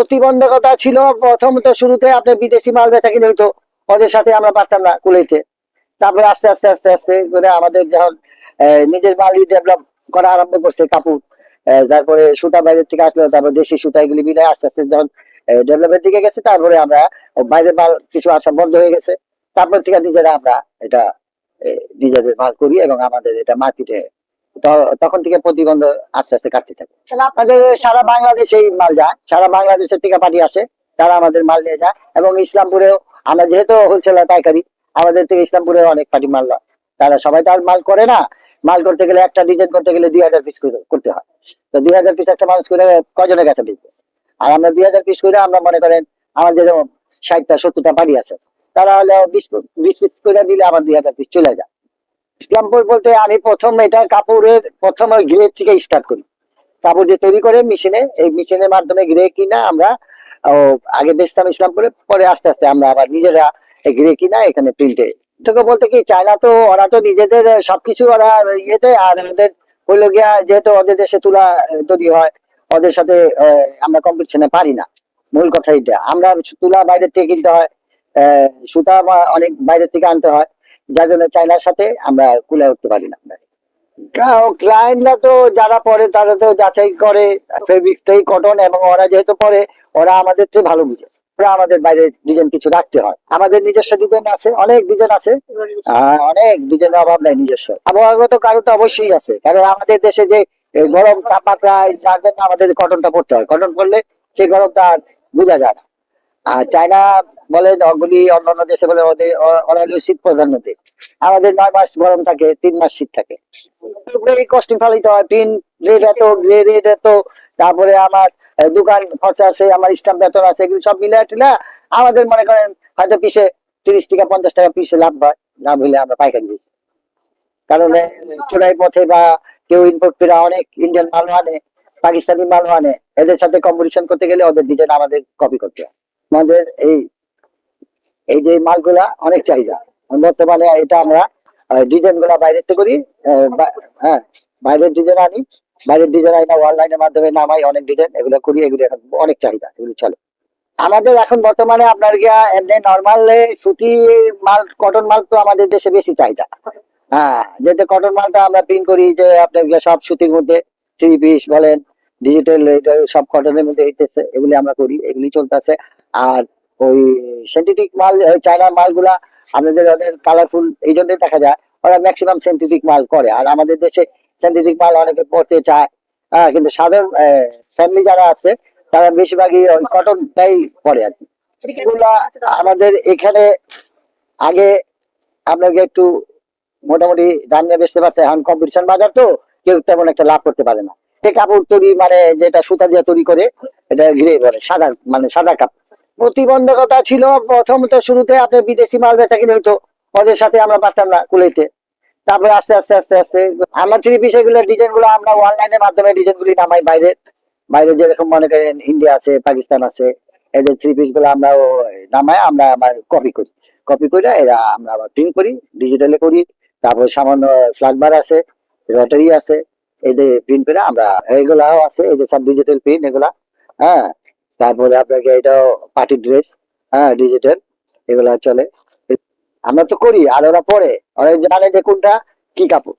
প্রতিবন্ধকতা ছিল প্রথমত শুরুতে আপনার বিদেশি মাল বেচা কিনে হইতো, ওদের সাথে আমরা পারতাম না কুলাইতে। তারপরে আস্তে আস্তে আস্তে আস্তে করে আমাদের যখন নিজের মালই ডেভেলপ করা আরম্ভ করছে কাপড় তারপরে সুতা বাইরের থেকে আসলো, তারপর দেশি সুতা এগুলি মিলে আস্তে আস্তে যখন ডেভেলপের দিকে গেছে, তারপরে আমরা বাইরের মাল কিছু আসা বন্ধ হয়ে গেছে। তারপর থেকে নিজেরা আমরা এটা নিজেদের মাল করি এবং আমাদের এটা মার্কেটে তখন থেকে প্রতিবন্ধ আস্তে আস্তে কাটতে থাকে। তাহলে আপনাদের সারা বাংলাদেশে মাল যায় সারা বাংলাদেশের থেকে পাঠিয়ে আসে তারা আমাদের মাল নিয়ে যায়। এবং ইসলামপুরেও আমরা যেহেতু হোলসেলার পাইকারি আমাদের থেকে ইসলামপুরে অনেক পার্টি মাল হয়। তারা সবাই তো আর মাল করে না। মাল করতে গেলে একটা ডিজাইন করতে গেলে দুই হাজার পিস করতে হয়। তো দুই হাজার পিস একটা মানুষ করে কজনের কাছে বেচবে আর আমরা দুই হাজার পিস করে আমরা মনে করেন আমাদের ষাটটা সত্তরটা পার্টি আছে। তারা হলো বিশ বিশ পিস করে দিলে আমার দুই হাজার পিস চলে যায়। ইসলামপুর বলতে আমি প্রথম এটা কাপড়ের, প্রথম ওই গ্রে থেকে স্টার্ট করি। কাপড় যে তৈরি করে মেশিনে এই মেশিনের মাধ্যমে গ্রে কিনা আমরা আগে বেচতাম ইসলামপুরে, পরে আস্তে আস্তে আমরা আবার নিজেরা গ্রে কিনা এখানে প্রিন্টে তোকে বলতে কি, চায়না তো, ওরা তো নিজেদের সবকিছু ওরা ইয়েতে, আর ওদের হইল গিয়া যেহেতু ওদের দেশে তুলা তৈরি হয়, ওদের সাথে আমরা কম্পিটিশনে পারি না। মূল কথা এটা আমরা তুলা বাইরের থেকে কিনতে হয় সুতা অনেক বাইরের থেকে আনতে হয়। যার জন্য চায়নার সাথে আমরা কুলে উঠতে পারি না। ক্লায়েন্টরা তো যারা পরে তারা তো যাচাই করে ফেব্রিকটাই কটন এবং ওরা যেহেতু পরে ওরা আমাদের চেয়ে ভালো বুঝে। ওরা আমাদের বাইরে ডিজাইন কিছু রাখতে হয়। আমাদের নিজস্ব ডিজাইন আছে অনেক ডিজাইন আছে। আহ, অনেক ডিজাইনের অভাব নাই নিজস্ব। আবহাওয়াগত কারণ তো অবশ্যই আছে। কারণ আমাদের দেশে যে গরম তাপমাত্রা যার জন্য আমাদের কটনটা পড়তে হয়। কটন পরলে সেই গরমটা বোঝা যায় না। আর চায়না বলে ওগুলি অন্যান্য দেশে বলে ওদের শীত প্রধান আমাদের নয় মাস গরম থাকে, তিন মাস শীত থাকে। হয় এত এত। তারপরে আমার দোকান খরচা আছে, আমার স্টাম্প বেতন আছে, এগুলো সব মিলে টিলা আমাদের মনে করেন, হয়তো পিসে তিরিশ টাকা, পঞ্চাশ টাকা পিসে লাভ হয়, লাভ হলে আমরা পাইকারি দিচ্ছি কারণ চোরাই পথে বা কেউ ইম্পোর্ট করে অনেক ইন্ডিয়ান মাল আনে, পাকিস্তানি মাল আনে, এদের সাথে কম্পিটিশন করতে গেলে ওদের ডিজাইন আমাদের কপি করতে হয়। আমাদের এই এই যে মালগুলা অনেক চাহিদা। বর্তমানে এটা আমরা ডিজাইনগুলা বাইরের থেকে করি হ্যাঁ বাইরের ডিজাইন আনি। বাইরের ডিজাইন আনি অনলাইনের মাধ্যমে নামাই, অনেক ডিজাইন এগুলো করি, এগুলো অনেক চাহিদা, এগুলো চলে। আমাদের এখন বর্তমানে আপনার গিয়া এমনি নর্মাল সুতি মাল কটন মাল তো আমাদের দেশে বেশি চাহিদা। হ্যাঁ যেহেতু কটন মালটা আমরা প্রিন্ট করি, যে আপনার গিয়া সব সুতির মধ্যে থ্রি পিস বলেন ডিজিটাল সব কটনের মধ্যে হইতেছে, এগুলি আমরা করি, এগুলি চলতেছে। আর ওই সিনথেটিক মাল চায়নার মালগুলা আমাদের ওদের কালারফুল এই জন্যই দেখা যায়। ওরা ম্যাক্সিমাম সিনথেটিক মাল করে। আর আমাদের দেশে সিনথেটিক মাল অনেকে পড়তে চায়। হ্যাঁ কিন্তু সাধারণ ফ্যামিলি যারা আছে তারা বেশিরভাগই ওই কটনটাই পরে আর কি। আমাদের এখানে আগে আপনাকে একটু মোটামুটি দাম নিয়ে বেচতে পারছে এখন কম্পিটিশন বাজার তো কেউ তেমন একটা লাভ করতে পারে না। কাপড় তৈরি মানে যেটা সুতা দিয়ে তৈরি করে এটা ঘিরে বলে সাদা মানে সাদা কাপড়। প্রতিবন্ধকতা ছিল প্রথমত শুরুতে আপনার বিদেশি মাল বেচা কিনে হইতো, ওদের সাথে আমরা পারতাম না কুলাইতে। তারপরে আস্তে আস্তে আস্তে আস্তে আমরা পিস এগুলো ডিজাইনগুলো আমরা অনলাইনের মাধ্যমে ডিজাইন গুলি নামাই বাইরে। বাইরে যেরকম মনে করেন ইন্ডিয়া আছে, পাকিস্তান আছে, এদের থ্রি পিসগুলো আমরা নামাই, আমরা আমার কপি করি। কপি করে এরা আমরা আবার প্রিন্ট করি ডিজিটালে করি। তারপর সামান্য ফ্ল্যাটবার আছে রটারি আছে, এদের প্রিন্ট করে আমরা এগুলাও আছে, এই যে সব ডিজিটাল প্রিন্ট এগুলা হ্যাঁ। তারপরে আপনাকে এটাও পার্টি ড্রেস হ্যাঁ ডিজিটাল এগুলা চলে। আমরা তো করি, আর ওরা পরে। ওরা জানে যে কোনটা কি কাপড়।